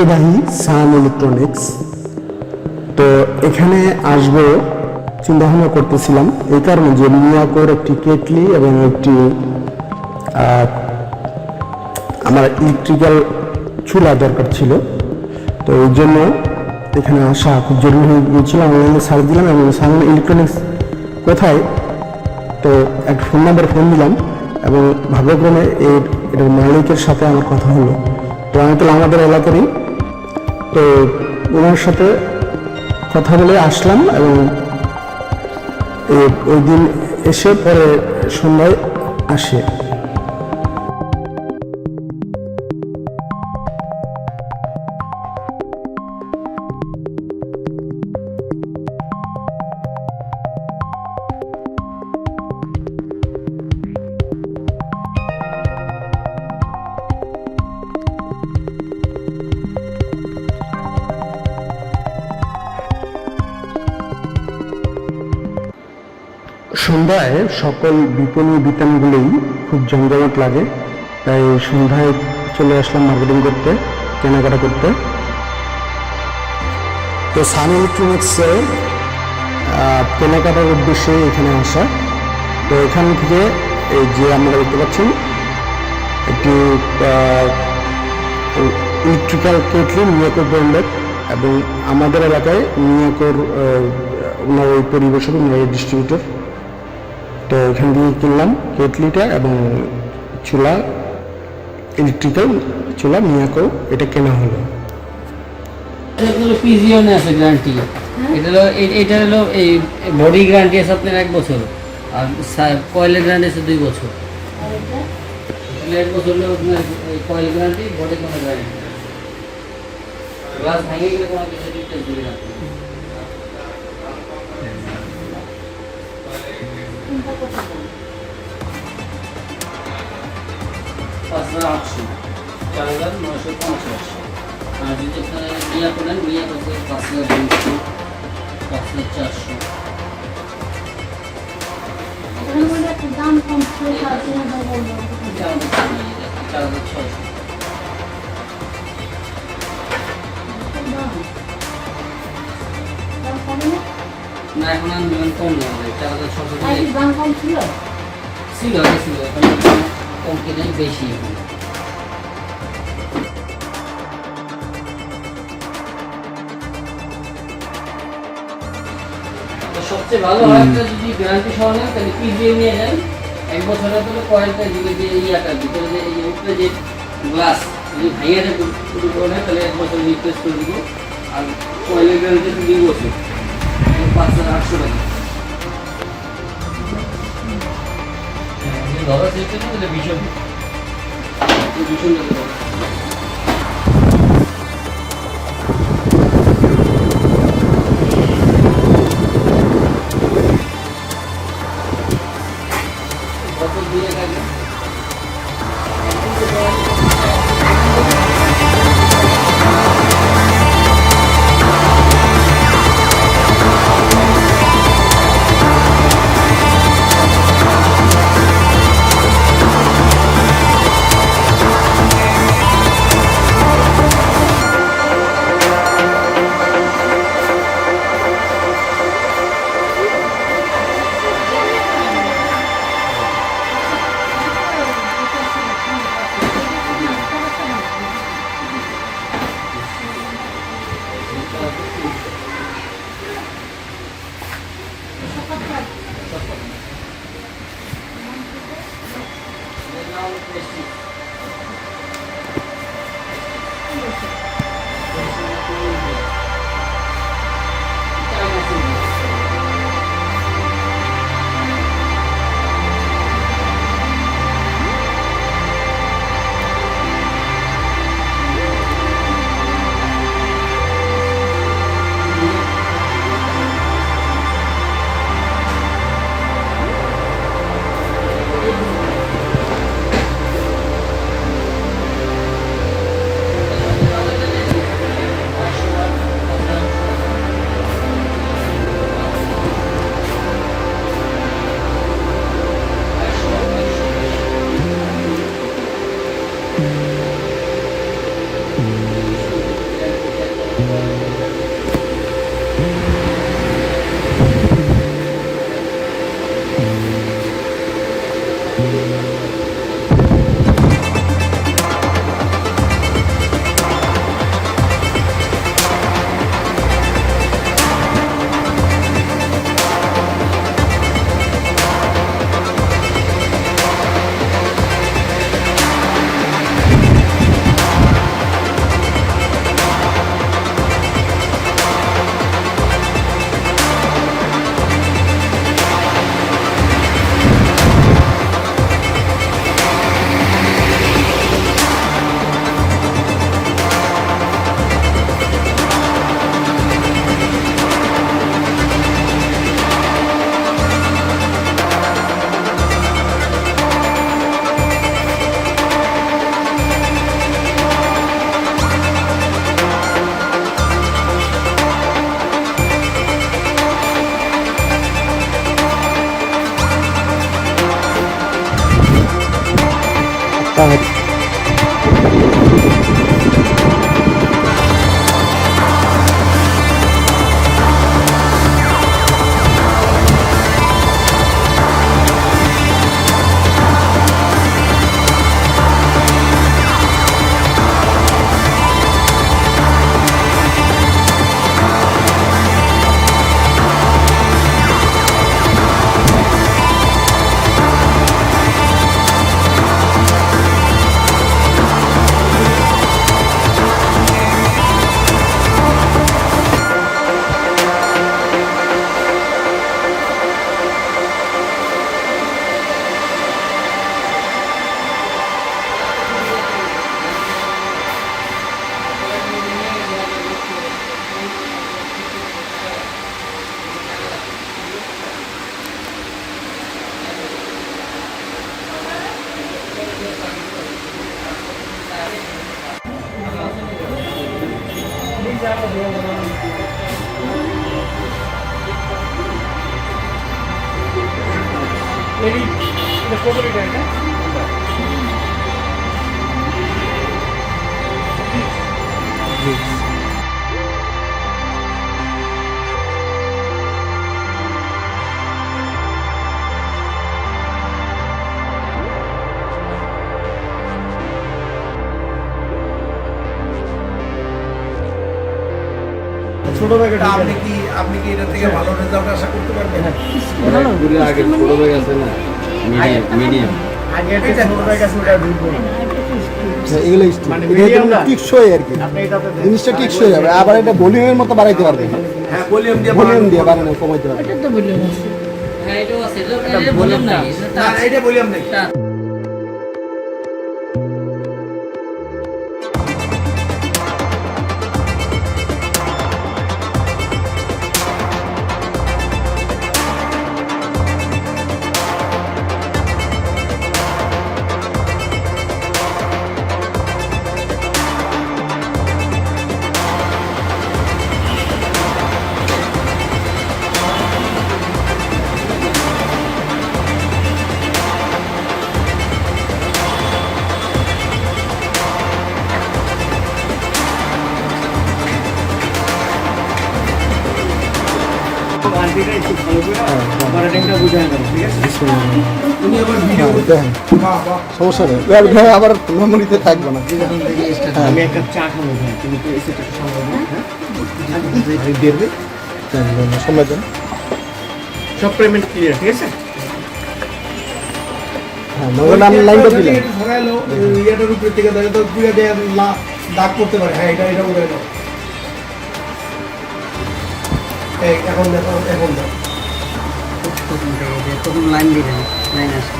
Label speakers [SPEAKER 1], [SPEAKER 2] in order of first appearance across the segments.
[SPEAKER 1] ঐতিহ্যবাহী সান ইলেকট্রনিক্স তো এখানে আসব চিন্তা ভাবনা করতেছিলাম। এই কারণে যে মিয়াকোর একটি কেটলি এবং একটি আমার ইলেকট্রিক্যাল চুলা দরকার ছিল। তো ওই জন্য এখানে আসা খুব জরুরি হয়ে গিয়েছিল। অনলাইনে সার্চ দিলাম এবং সান ইলেকট্রনিক্স কোথায়? তো একটা ফোন নাম্বার ফোন দিলাম এবং ভাগ্যক্রমে এর এটার মালিকের সাথে আমার কথা হলো। তো আমি তো আমাদের এলাকারই তো ওনার সাথে কথা বলে আসলাম এবং ওই দিন এসে পরে সন্ধ্যায় আসে। সন্ধ্যায় সকল বিপণী বিতানগুলোই খুব জমজমাট লাগে। তাই সন্ধ্যায় চলে আসলাম মার্কেটিং করতে, কেনাকাটা করতে। তো সান ইলেকট্রনিক্সে কেনাকাটার উদ্দেশ্যে এখানে আসা। তো এখান থেকে এই যে আমরা দেখতে পাচ্ছেন, একটি ইলেকট্রিক্যাল কেটলি মিয়াকোর ব্র্যান্ডের এবং আমাদের এলাকায় মিয়াকোর ওনার ওই পরিবেশক ওনার ডিস্ট্রিবিউটর তো এখান থেকে কিনলাম কেটলিটা এবং চুলা ইলেকট্রিক্যাল চুলা মিয়াকো এটা কেনা হলো।
[SPEAKER 2] পিজিওনে আছে গ্যারান্টি। এটা হলো এটা হলো এই বডি গ্যারান্টি আছে আপনার এক বছর আর কয়েলের গ্যারান্টি আছে দুই বছর। এক বছর হলো আপনার কয়েল গ্যারান্টি বডি কোনো গ্যারান্টি গ্লাস ভেঙে গেলে কোনো কিছু রিপ্লেস দিবে না পাঁচ হাজার আটশো চার হাজার নয়শো পঞ্চাশ আর যদি আপনারা বিয়া করেন বিয়া করতে পাঁচ হাজার দুইশো পাঁচ হাজার চারশো
[SPEAKER 3] দাম কম
[SPEAKER 2] চার হাজার ছয়শো এখন আর নিয়ম কম নেওয়া যায় চার হাজার ছশো
[SPEAKER 3] দাম কম ছিল?
[SPEAKER 2] ছিল আগে ছিল এখন কম কিনে বেশি এখন। সবচেয়ে ভালো হয় একটা যদি গ্যারান্টি সহ নেন তাহলে পিজিএ নিয়ে যান এক বছরের তাহলে কয়েলটা দিকে যে ইয়াটা ভিতরে যে এই যে উপরে যে গ্লাস যদি ভাইয়া শুরু করে তাহলে এক বছর রিপ্লেস করে দিব। আর কয়েলের গ্যারান্টি দুই বছর পাঁচ হাজার আটশো টাকা করলে তাহলে ভীষণ ভীষণ টাকা banget.
[SPEAKER 1] তাহলে ছোট ব্যাগে
[SPEAKER 4] আপনি কি আপনি কি এটা থেকে ভালো রেজাল্ট আশা করতে পারবেন?
[SPEAKER 2] আগে ছোট ব্যাগ আছে না? মিডিয়াম মিডিয়াম
[SPEAKER 4] আগে একটা ছোট ব্যাগ আছে ওটা ঢুকবো না
[SPEAKER 1] এগুলো
[SPEAKER 4] মানে
[SPEAKER 1] টিকসই আর কি।
[SPEAKER 4] আপনি এটাতে দেন।
[SPEAKER 1] জিনিসটা টিকসই যাবে আবার এটা ভলিউমের মতো বাড়াইতে পারবে
[SPEAKER 4] হ্যাঁ ভলিউম দিয়ে
[SPEAKER 1] ভলিউম দিয়ে
[SPEAKER 4] বাড়ানো।
[SPEAKER 1] কমাইতে পারবে
[SPEAKER 2] হ্যাঁ এটাও আছে। এটা এটা না।
[SPEAKER 4] না। এটা ভলিউম নেই।
[SPEAKER 1] সমস্যা আবার মেমোরিতে থাকবে না
[SPEAKER 4] হ্যাঁ সব পেমেন্ট ঠিক আছে
[SPEAKER 1] হ্যাঁ মনে
[SPEAKER 4] ইয়াটার উপরে থেকে ধরে তো পুরো দেয়া দাগ করতে পারে হ্যাঁ এটা এটা উড়ে দাও এখন দেখো এখন দাও
[SPEAKER 5] তখন লাইন দিলেন লাইন আসে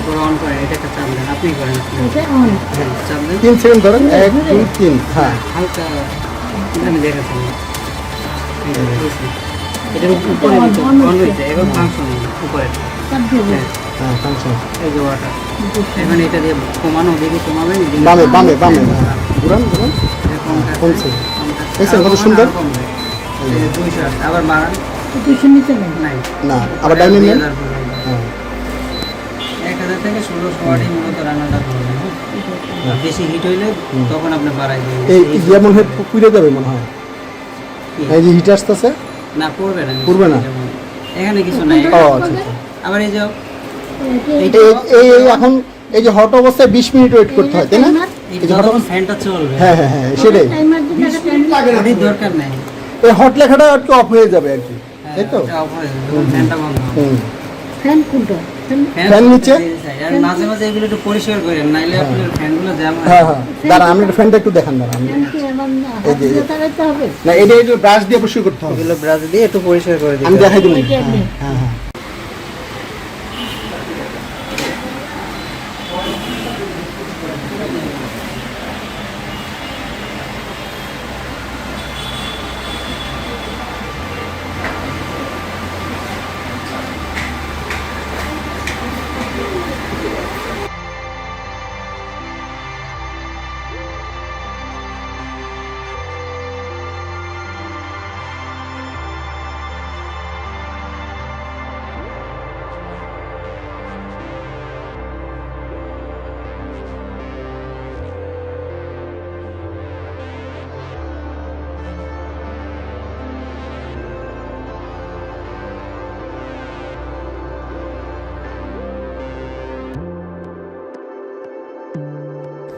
[SPEAKER 5] ওপর অন করেন এটা একটা চাপ দেন আপনি করেন। হ্যাঁ, চাপ দেন।
[SPEAKER 1] তিন সেকেন্ড ধরেন এক দুই তিন। হ্যাঁ।
[SPEAKER 5] হালকা আমি দেখাচ্ছি এটার উপরে দিতে অন হয়েছে এখন ফাংশন উপরে।
[SPEAKER 3] দিয়ে
[SPEAKER 5] হ্যাঁ
[SPEAKER 1] হ্যাঁ ফাংশন
[SPEAKER 5] এই যে ওয়াটার। এখন এটা দিয়ে কমানো দেখি কমাবেন
[SPEAKER 1] বামে বামে বামে। হ্যাঁ। ঘুরান ঘুরান। কমছে। কত সুন্দর?
[SPEAKER 5] আবার বাড়ান।
[SPEAKER 3] দুশো নিচে নাই?
[SPEAKER 1] না আবার ডাইনিং নেন?
[SPEAKER 5] হাজার করে।
[SPEAKER 1] হ্যাঁ।
[SPEAKER 5] এক হাজার থেকে ষোলোশো ওয়াটই মূলত রান্নাটা করবেন হ্যাঁ? বেশি হিট হইলে তখন আপনি বাড়াই দেবেন।
[SPEAKER 1] এই পুড়ে যাবে মনে হয়। এই যে হিট আসতেছে?
[SPEAKER 5] না পড়বে না।
[SPEAKER 1] পড়বে না?
[SPEAKER 5] এখানে কিছু নাই।
[SPEAKER 1] ও আচ্ছা আচ্ছা।
[SPEAKER 5] আবার এই যে
[SPEAKER 6] এই এই এখন এই যে হট অবস্থায় বিশ মিনিট ওয়েট করতে হয় তাই না?
[SPEAKER 5] এই যতক্ষণ ফ্যানটা চলবে।
[SPEAKER 6] হ্যাঁ হ্যাঁ হ্যাঁ সেটাই।
[SPEAKER 3] টাইমার
[SPEAKER 5] দরকার নেই।
[SPEAKER 6] এই হট লেখাটা একটু অফ হয়ে যাবে আর কি। তাই তো?
[SPEAKER 3] ফ্যান কোনটা? ফ্যান?
[SPEAKER 6] নিচে?
[SPEAKER 5] মাঝে মাঝে এগুলো একটু পরিষ্কার করেন নাইলে আপনার ফ্যানগুলো জ্যাম হয়।
[SPEAKER 6] হ্যাঁ হ্যাঁ। দাঁড়া আমি ফ্যানটা একটু দেখান দাঁড়া না? এটা একটু ব্রাশ দিয়ে পরিষ্কার করতে হবে।
[SPEAKER 5] এগুলো ব্রাশ দিয়ে একটু পরিষ্কার করে
[SPEAKER 6] আমি দেখাই দিব হ্যাঁ হ্যাঁ।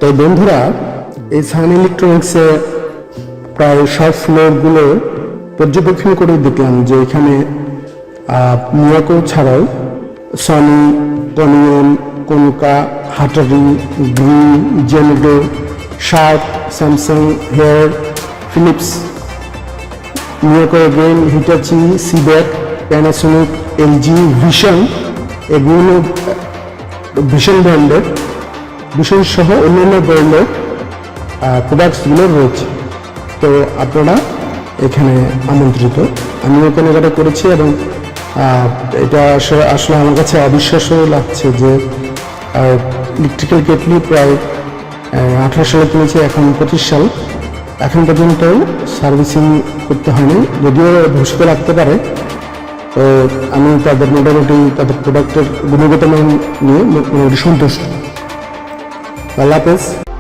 [SPEAKER 1] তো বন্ধুরা, এই সান ইলেকট্রনিক্সে প্রায় সব ফ্লোরগুলো পর্যবেক্ষণ করে দেখলাম যে এখানে মিয়াকো ছাড়াও সনি পনিয়ন কনকা হাটারি গ্রিন জেনেডো Sharp Samsung Haier Philips Miyako again Hitachi সিব্যাক Panasonic LG Vision এগুলো ভীষণ ব্র্যান্ডের ভীষণ সহ অন্যান্য ব্র্যান্ডের প্রোডাক্টসগুলো রয়েছে। তো আপনারা এখানে আমন্ত্রিত। আমিও কেনাকাটা করেছি এবং এটা আসলে আসলে আমার কাছে অবিশ্বাস্য লাগছে যে ইলেকট্রিক্যাল কেটলি প্রায় আঠারো সালে কিনেছি, এখন পঁচিশ সাল। এখন পর্যন্ত সার্ভিসিং করতে হয়নি। যদিও ভবিষ্যতে লাগতে পারে। তো আমি তাদের মোটামুটি তাদের প্রোডাক্টের গুণগত মান নিয়ে মোটামুটি সন্তুষ্ট। আল্লাহ হাফেজ